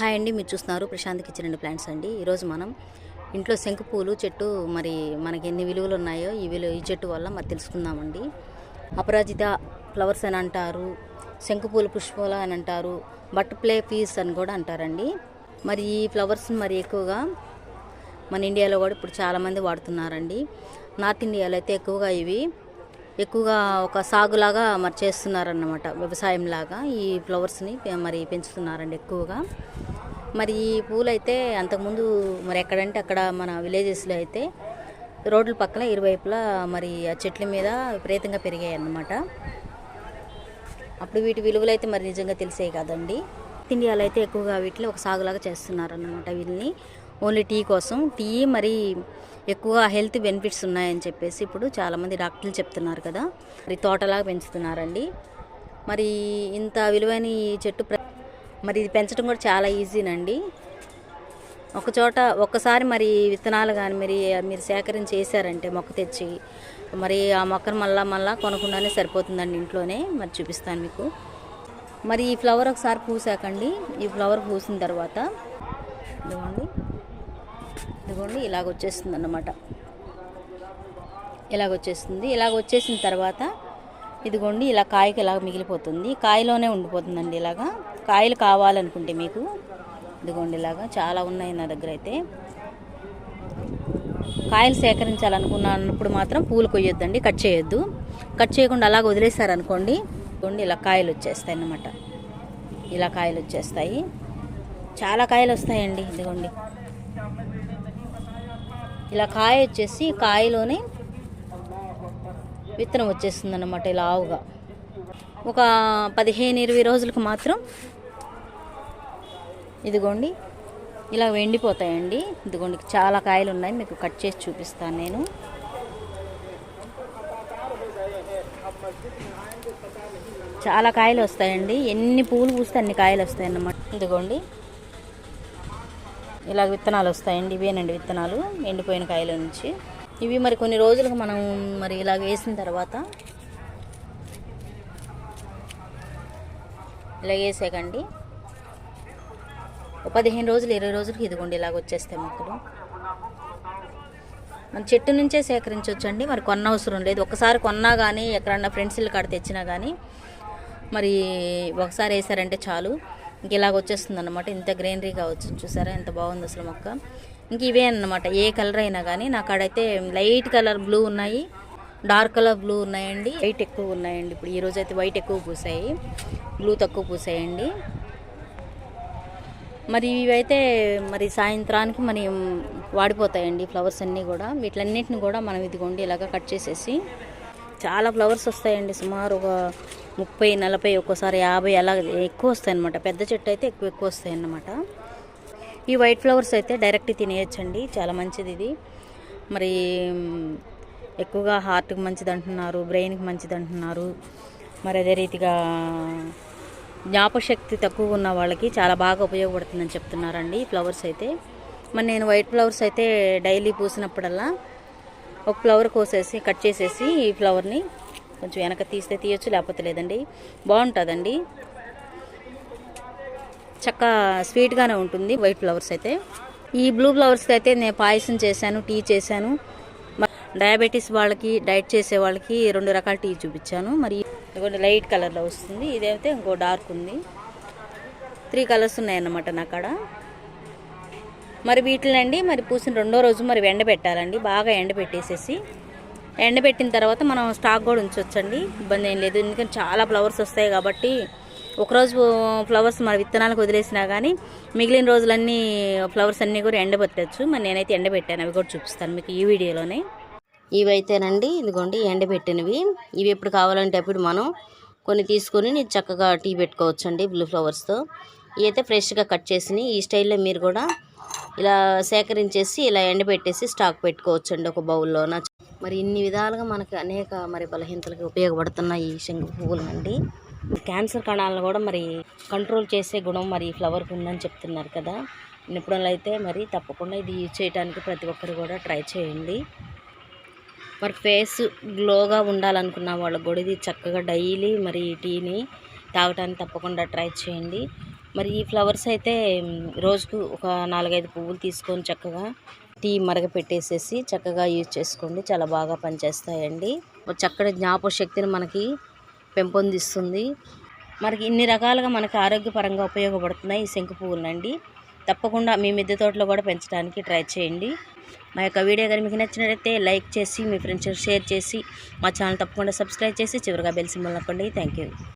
Hi అండి మీరు చూస్తున్నారు ప్రశాంత్ కిచెన్ అండ్ ప్లాంట్స్ అండి. ఈరోజు మనం ఇంట్లో శంకు పూలు చెట్టు మరి మనకి ఎన్ని విలువలు ఉన్నాయో ఈ విలువ ఈ చెట్టు వల్ల మరి తెలుసుకుందామండి. అపరాజిత ఫ్లవర్స్ అని అంటారు శంకుపూల పుష్పాలు అని అంటారు బటర్ఫ్లై పీస్ అని కూడా అంటారండి. మరి ఈ ఫ్లవర్స్ మరి ఎక్కువగా మన ఇండియాలో కూడా ఇప్పుడు చాలామంది వాడుతున్నారండి. నార్త్ ఇండియాలో అయితే ఎక్కువగా ఇవి ఎక్కువగా ఒక సాగులాగా మరి చేస్తున్నారన్నమాట వ్యవసాయం లాగా ఈ ఫ్లవర్స్ని మరి పెంచుతున్నారండి ఎక్కువగా. మరి ఈ పూలైతే అంతకుముందు మరి ఎక్కడంటే అక్కడ మన విలేజెస్లో అయితే రోడ్ల పక్కన ఇరువైపులా మరి ఆ చెట్ల మీద విపరీతంగా పెరిగాయి అన్నమాట అప్పుడు వీటి విలువలు అయితే మరి నిజంగా తెలిసేవి కదండి. ఇండియాలో అయితే ఎక్కువగా వీటిలో ఒక సాగులాగా చేస్తున్నారు అన్నమాట వీళ్ళని. ఓన్లీ టీ కోసం. టీ మరి ఎక్కువగా హెల్త్ బెనిఫిట్స్ ఉన్నాయని చెప్పేసి ఇప్పుడు చాలామంది డాక్టర్లు చెప్తున్నారు కదా. మరి తోటలాగా పెంచుతున్నారండి. మరి ఇంత విలువైన ఈ చెట్టు మరి ఇది పెంచడం కూడా చాలా ఈజీనండి. ఒక చోట ఒక్కసారి మరి విత్తనాలు కానీ మరి మీరు సేకరించి వేసారంటే మొక్క తెచ్చి మరి ఆ మొక్కను మళ్ళా మళ్ళా కొనకుండానే సరిపోతుందండి ఇంట్లోనే. మరి చూపిస్తాను మీకు. మరి ఈ ఫ్లవర్ ఒకసారి పూసాకండి. ఈ ఫ్లవర్ పూసిన తర్వాత ఇదిగోండి. ఇదిగోండి ఇలాగ వచ్చేస్తుంది అన్నమాట ఇలాగ వచ్చేస్తుంది ఇలాగ వచ్చేసిన తర్వాత ఇదిగోండి ఇలా కాయకి ఇలాగ మిగిలిపోతుంది. కాయలోనే ఉండిపోతుందండి ఇలాగా. కాయలు కావాలనుకుంటే మీకు ఇదిగోండి ఇలాగా చాలా ఉన్నాయి నా దగ్గర అయితే. కాయలు సేకరించాలనుకున్నప్పుడు మాత్రం పూలు కొయ్యొద్దండి కట్ చేయొద్దు. కట్ చేయకుండా అలాగ వదిలేసారనుకోండి ఇదిగోండి ఇలా కాయలు వచ్చేస్తాయి అన్నమాట ఇలా కాయలు వచ్చేస్తాయి చాలా కాయలు వస్తాయండి ఇదిగోండి. ఇలా కాయ వచ్చేసి కాయలోనే విత్తనం వచ్చేస్తుంది అన్నమాట ఇలా ఆవుగా. ఒక పదిహేను ఇరవై రోజులకు మాత్రం ఇదిగోండి ఇలా ఎండిపోతాయండి ఇదిగోండి చాలా కాయలు ఉన్నాయి మీకు కట్ చేసి చూపిస్తాను నేను. చాలా కాయలు వస్తాయండి ఎన్ని పూలు పూస్తే అన్ని కాయలు వస్తాయి అన్నమాట ఇదిగోండి ఇలాగ విత్తనాలు వస్తాయండి ఇవేనండి విత్తనాలు ఎండిపోయిన కాయల నుంచి. ఇవి మరి కొన్ని రోజులకు మనం మరి ఇలాగ వేసిన తర్వాత ఇలా వేసాకండి. ఒక పదిహేను రోజులు ఇరవై రోజులకి ఇదిగోండి ఇలాగ వచ్చేస్తాయి మొక్కలు. మన చెట్టు నుంచే సేకరించవచ్చండి మరి కొన్న అవసరం లేదు. ఒకసారి కొన్నా కానీ ఎక్కడన్నా ఫ్రెండ్స్ ఇల్లు కాడ తెచ్చినా కానీ మరి ఒకసారి వేసారంటే చాలు. ఇంక ఇలాగ వచ్చేస్తుంది అనమాట ఇంత గ్రీనరీగా వచ్చింది చూసారా? ఎంత బాగుంది అసలు మొక్క. ఇంక ఇవే అన్నమాట. ఏ కలర్ అయినా కానీ నా కాడైతే లైట్ కలర్ బ్లూ ఉన్నాయి. డార్క్ కలర్ బ్లూ ఉన్నాయండి. వైట్ ఎక్కువ ఉన్నాయండి. ఇప్పుడు ఈరోజు అయితే వైట్ ఎక్కువ పూసాయి. బ్లూ తక్కువ పూసాయండి. మరి ఇవైతే మరి సాయంత్రానికి మరి వాడిపోతాయండి ఫ్లవర్స్ అన్నీ కూడా. వీటిలన్నిటిని కూడా మనం ఇదిగోండి ఇలాగ కట్ చేసేసి చాలా ఫ్లవర్స్ వస్తాయండి సుమారు ఒక ముప్పై నలభై ఒక్కోసారి యాభై అలా ఎక్కువ వస్తాయి అనమాట పెద్ద చెట్టు అయితే ఎక్కువ ఎక్కువ వస్తాయి అన్నమాట ఈ వైట్ ఫ్లవర్స్ అయితే డైరెక్ట్ తినేయచ్చండి. చాలా మంచిది ఇది. మరి ఎక్కువగా హార్ట్కి మంచిది అంటున్నారు బ్రెయిన్కి మంచిది అంటున్నారు. మరి అదే రీతిగా జ్ఞాపశక్తి తక్కువ ఉన్న వాళ్ళకి చాలా బాగా ఉపయోగపడుతుందని చెప్తున్నారండి ఈ ఫ్లవర్స్ అయితే. మరి నేను వైట్ ఫ్లవర్స్ అయితే డైలీ పూసినప్పుడల్లా ఒక ఫ్లవర్ కోసేసి కట్ చేసేసి ఈ ఫ్లవర్ని కొంచెం వెనక తీస్తే తీయొచ్చు లేకపోతే లేదండి. బాగుంటుందండి. చక్క స్వీట్గానే ఉంటుంది వైట్ ఫ్లవర్స్ అయితే. ఈ బ్లూ ఫ్లవర్స్కి అయితే నేను పాయసం చేశాను టీ చేశాను. డయాబెటీస్ వాళ్ళకి డైట్ చేసే వాళ్ళకి రెండు రకాల టీ చూపించాను. మరి ఇదిగోండి లైట్ కలర్లో వస్తుంది. ఇదైతే ఇంకో డార్క్ ఉంది. త్రీ కలర్స్ ఉన్నాయన్నమాట నా కాడ మరి వీటినండి మరి పూసిన రెండో రోజు మరి ఎండబెట్టాలండి బాగా ఎండబెట్టేసేసి ఎండబెట్టిన తర్వాత మనం స్టాక్ కూడా ఉంచవచ్చండి ఇబ్బంది ఏం లేదు. ఎందుకంటే చాలా ఫ్లవర్స్ వస్తాయి కాబట్టి ఒకరోజు ఫ్లవర్స్ మరి విత్తనాలకు వదిలేసినా కానీ మిగిలిన రోజులన్నీ ఫ్లవర్స్ అన్నీ కూడా ఎండబెట్టచ్చు మరి నేనైతే ఎండబెట్టాను అవి కూడా చూపిస్తాను మీకు ఈ వీడియోలోనే. ఇవైతేనండి ఇదిగోండి ఎండబెట్టినవి ఇవి ఎప్పుడు కావాలంటే అప్పుడు మనం కొన్ని తీసుకొని చక్కగా టీ పెట్టుకోవచ్చండి బ్లూ ఫ్లవర్స్తో. ఇవి ఫ్రెష్గా కట్ చేసినవి ఈ స్టైల్లో మీరు కూడా ఇలా సేకరించేసి ఇలా ఎండబెట్టేసి స్టాక్ పెట్టుకోవచ్చు అండి ఒక బౌల్లోన. మరి ఇన్ని విధాలుగా మనకి అనేక మరి బలహీనతలకు ఉపయోగపడుతున్నాయి ఈ శంకు పువ్వులు అండి. క్యాన్సర్ కణాలను కూడా మరి కంట్రోల్ చేసే గుణం మరి ఈ ఫ్లవర్కి ఉందని చెప్తున్నారు కదా. నిపుణులు అయితే మరి తప్పకుండా ఇది యూజ్ చేయడానికి ప్రతి ఒక్కరు కూడా ట్రై చేయండి. మరి ఫేస్ గ్లోగా ఉండాలనుకున్న వాళ్ళకు కూడా ఇది చక్కగా డైలీ మరి ఈ టీని తాగటానికి తప్పకుండా ట్రై చేయండి. మరి ఈ ఫ్లవర్స్ అయితే రోజుకు ఒక నాలుగైదు పువ్వులు తీసుకొని చక్కగా టీ మరగ పెట్టేసేసి చక్కగా యూజ్ చేసుకోండి. చాలా బాగా పనిచేస్తాయండి. చక్కటి జ్ఞాపక శక్తిని మనకి పెంపొందిస్తుంది. మనకి ఇన్ని రకాలుగా మనకి ఆరోగ్యపరంగా ఉపయోగపడుతున్నాయి ఈ శంకు పువ్వులండి. తప్పకుండా మీ మిద్దె తోటలో కూడా పెంచడానికి ట్రై చేయండి. మా యొక్క వీడియో కానీ మీకు నచ్చినట్లయితే లైక్ చేసి మీ ఫ్రెండ్స్ షేర్ చేసి మా ఛానల్ తప్పకుండా సబ్స్క్రైబ్ చేసి చివరిగా బెల్ సింబల్ నొక్కండి. Thank you